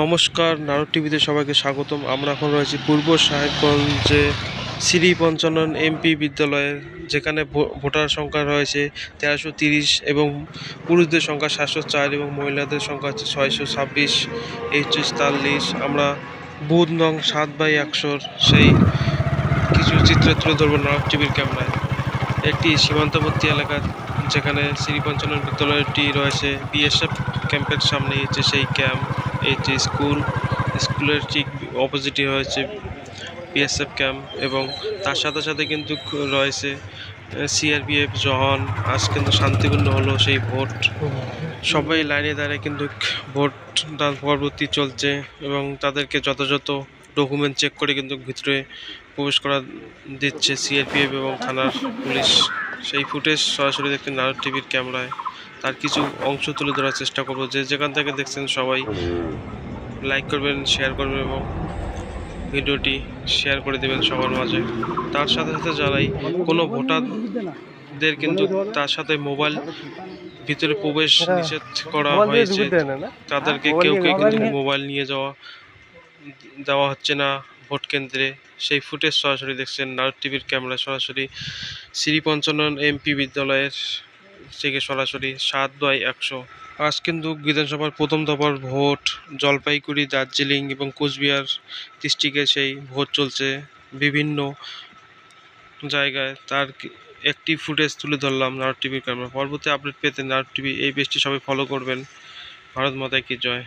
নমস্কার, নারদ টিভিতে সবাইকে স্বাগতম। আমরা এখন রয়েছি পূর্ব সাহেবগঞ্জে শ্রী পঞ্চানন এমপি বিদ্যালয়ে, যেখানে ভোটার সংখ্যা রয়েছে তেরোশো তিরিশ এবং পুরুষদের সংখ্যা সাতশো চার এবং মহিলাদের সংখ্যা হচ্ছে ছয়শো ছাব্বিশ, এইচএস তাল্লিশ। আমরা বুধ নং সাত বাই একশোর সেই কিছু চিত্র তুলে ধরবো নারদ টিভির ক্যামেরায়। একটি সীমান্তবর্তী এলাকা যেখানে শ্রী পঞ্চানন বিদ্যালয়টি রয়েছে, বিএসএফ ক্যাম্পের সামনে হচ্ছে সেই ক্যাম্প। যে স্কুল, স্কুলের ঠিক অপোজিটে রয়েছে বিএসএফ ক্যাম্প এবং তার সাথে সাথে কিন্তু রয়েছে সিআরপিএফ জওয়ান, আজ কিন্তু শান্তিপূর্ণ হলো সেই ভোট। সবাই লাইনে দাঁড়িয়ে কিন্তু ভোট দান পরবর্তী চলছে এবং তাদেরকে যথাযথ ডকুমেন্ট চেক করে কিন্তু ভিতরে প্রবেশ করা দিচ্ছে সিআরপিএফ এবং থানার পুলিশ। সেই ফুটেজ সরাসরি দেখতে নারদ টিভির ক্যামেরায় তার কিছু অংশ তুলে ধরার চেষ্টা করব। যে যেখান থেকে দেখছেন সবাই লাইক করবেন শেয়ার করবেন এবং ভিডিওটি শেয়ার করে দেবেন সবার মাঝে। তার সাথে সাথে জানাই কোনো ভোটারদের কিন্তু তার সাথে মোবাইল ভিতরে প্রবেশ নিষেধ করা হয়েছে। তাদেরকে কেউ কেউ কিন্তু মোবাইল নিয়ে যাওয়া দেওয়া হচ্ছে না ভোট কেন্দ্রে। সেই ফুটেজ সরাসরি দেখছেন নারদ টিভির ক্যামেরা সরাসরি শ্রী পঞ্চানন এমপি বিদ্যালয়ের থেকে সরাসরি সাত নয় একশো। আজ কিন্তু বিধানসভার প্রথম দফার ভোট, জলপাইগুড়ি, দার্জিলিং এবং কোচবিহার ডিস্ট্রিক্টে সেই ভোট চলছে বিভিন্ন জায়গায়। তার একটি ফুটেজ তুলে ধরলাম নারদ টিভির ক্যামেরা। পরবর্তী আপডেট পেতে নারদ টিভি এই পেজটি সবাই ফলো করবেন। ভারত মাতায় কি জয়।